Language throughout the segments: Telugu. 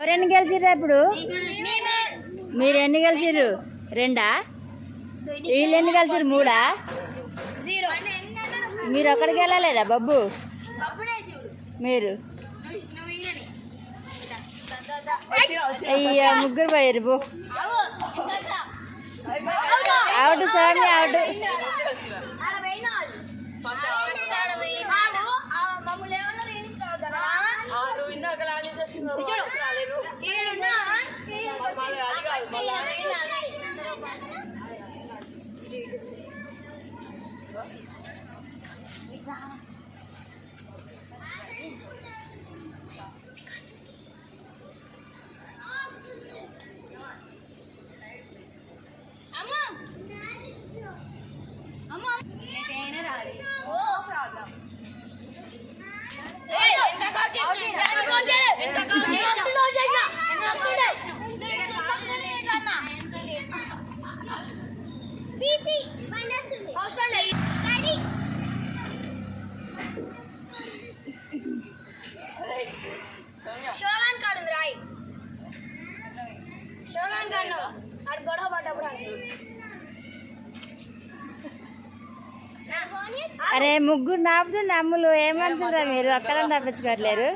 ఎవరెన్ని గెలిచిర్రు ఇప్పుడు మీరు ఎన్ని గెలిచిర్రు? రెండా? వీళ్ళు ఎన్ని గెలిచిర్రు? మూడా? మీరు ఒక్కడికి వెళ్ళలేదా బబ్బు? మీరు? అయ్యా ముగ్గురు పోయారు బో అవుట్ సోని అవుట్. అరే ముగ్గురు నాపుతుంది అమ్ములు ఏమంటున్నారా మీరు? ఒక్కరే తప్పించుకోవట్లేరు.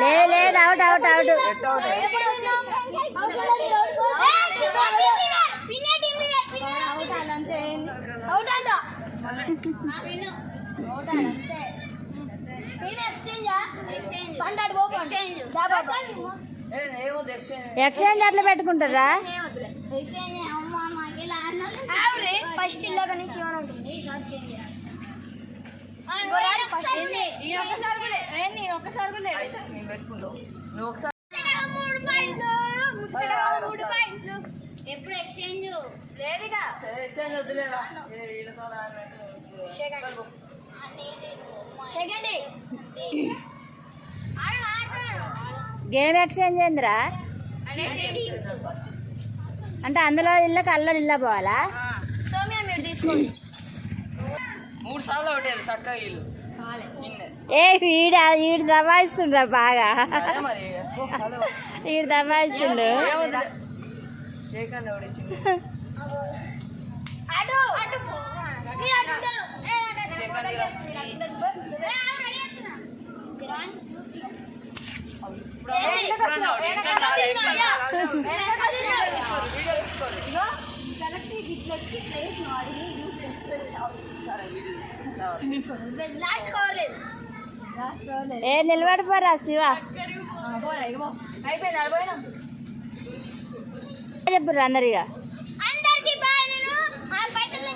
లే లేదు అవుట్ అవుట్ అవుట్. ఎక్స్చేంజ్ అట్లా పెట్టుకుంటారా? ఫస్ట్ ఇలాగ నుంచి ఈసారి చేంజ్ ఎప్పుడు ఎక్స్చేంజ్ లేదుగా. సెకండ్ గేమ్ ఎక్స్చేంజ్ ఏందిరా అంటే అందులో ఇళ్ళకి అల్లో ఇళ్ళ పోవాలా? సోమ్యా మీరు తీసుకోండి. మూడు సార్లు ఒకటి చక్కగా వీళ్ళు నిన్నే. ఏ వీడు వీడు దబాయిస్తుండ్రా బాగా. అదే మరి. వీడు దబాయిస్తుండు. శ్రీకాంత్ ఏ నిలబడిపోరా శివ. చెప్పుర్రు అందరు ఇక అందరికి బాయ్ నేను. ఆ పైసలు